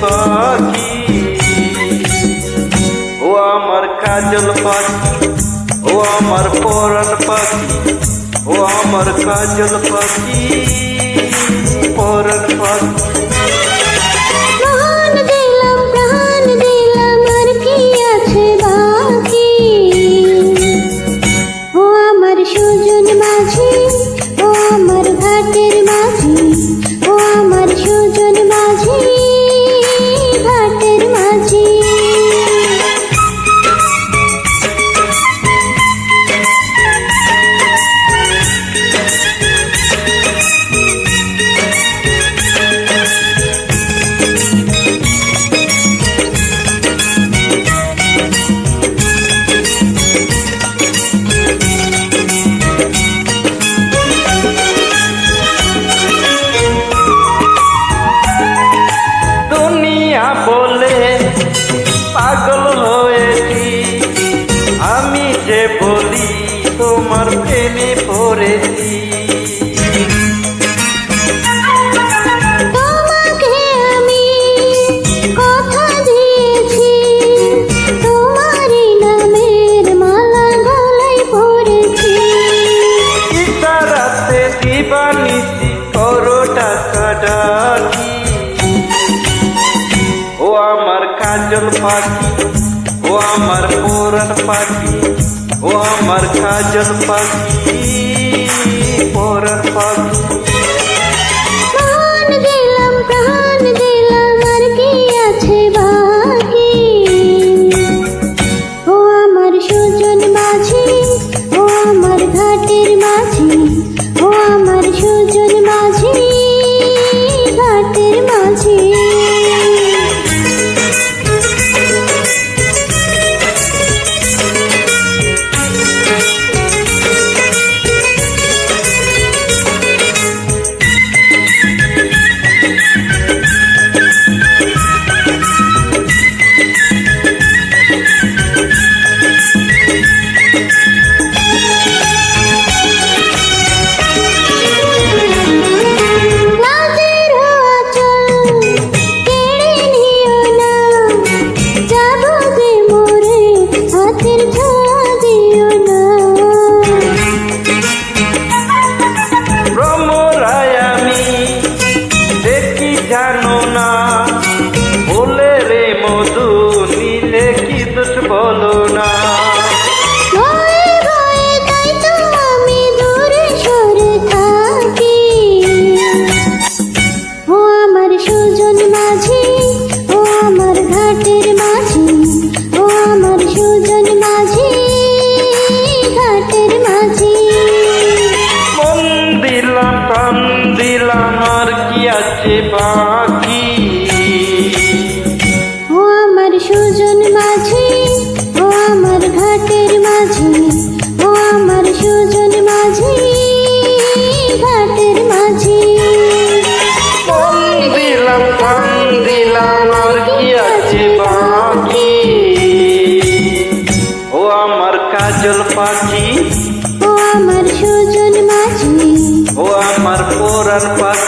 পাখি ও আমার কাজল পাখি, ও আমার পরাণ পাখি, ও আমার কাজল পাখি, পরাণ পাখি। টাকা ডাকি। ও আমার কাজল পাখি ও আমার পুরান পাখি ও আমার কাজল পাখি আছে বাকি ও আমার সুজন মাঝি ও আমার ঘাটের মাঝি ও আমার সুজন মাঝি ঘাটের মাঝি। দিলাম দিলাম আর কি আছে বাকি? ও আমার কাজল পাখি। ও আমার সুজন মাঝি ও আমার পোরান পাখি।